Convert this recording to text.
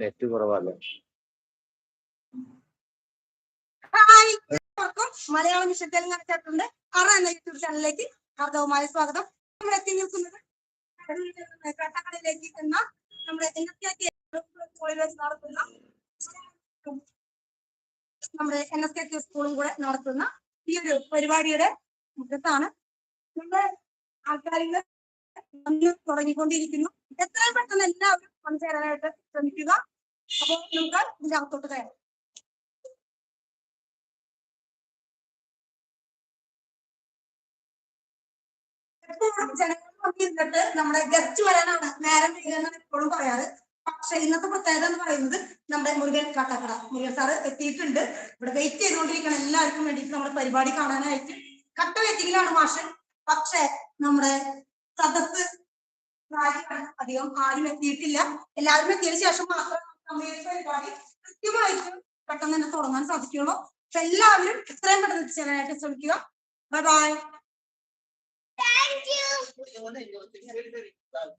Net കുറവല്ലേ hi Malayalam mission Telangana ചാപ്റ്ററിന്റെ ആറാം എന്ന യൂട്യൂബ് ചാനലിലേക്ക് ഹാർദവമായ സ്വാഗതം. നമ്മൾ എത്തി നിൽക്കുന്നത് കട്ടക്കടയിലേക്ക് എന്ന നമ്മുടെ നടത്തുന്ന നമ്മുടെ എൻ എസ് കെ ടി സ്കൂളും കൂടെ നടത്തുന്ന ഈ ഒരു പരിപാടിയുടെ മുഖത്താണ് നമ്മുടെ ആൾക്കാരിൽ തുടങ്ങിക്കൊണ്ടിരിക്കുന്നു. എത്രയും പെട്ടെന്ന് എല്ലാവരും വന്നു ചേരാനായിട്ട് ശ്രമിക്കുക. അപ്പോൾ നമുക്ക് ഇതിന്റെ അകത്തോട്ട് കയറാം എപ്പോഴും ജനങ്ങൾ വന്നിരുന്നിട്ട് നമ്മുടെ ഗസ്റ്റ് വരാനാണ് നേരം വൈകുന്നതാണ് എപ്പോഴും പറയാറ്. പക്ഷെ ഇന്നത്തെ പ്രത്യേകത എന്ന് പറയുന്നത് നമ്മുടെ മുരുകൻ കാട്ടാക്കട. മുരുകൻ സാറ് എത്തിയിട്ടുണ്ട്. ഇവിടെ വെയിറ്റ് ചെയ്തുകൊണ്ടിരിക്കണം എല്ലാവർക്കും വേണ്ടിയിട്ട് നമ്മുടെ പരിപാടി കാണാനായിട്ട്. കട്ട വെയിറ്റിങ്ങിലാണ് മാഷൻ പക്ഷെ നമ്മുടെ സദസ് അധികം ആരും എത്തിയിട്ടില്ല. എല്ലാവരും എത്തിയതിനു ശേഷം മാത്രം പരിപാടി കൃത്യമായിട്ട് പെട്ടെന്ന് തന്നെ തുടങ്ങാൻ സാധിക്കുള്ളൂ അപ്പൊ എല്ലാവരും എത്രയും പെട്ടെന്ന് എത്തിച്ചേരാനായിട്ട് ശ്രമിക്കുക. Bye bye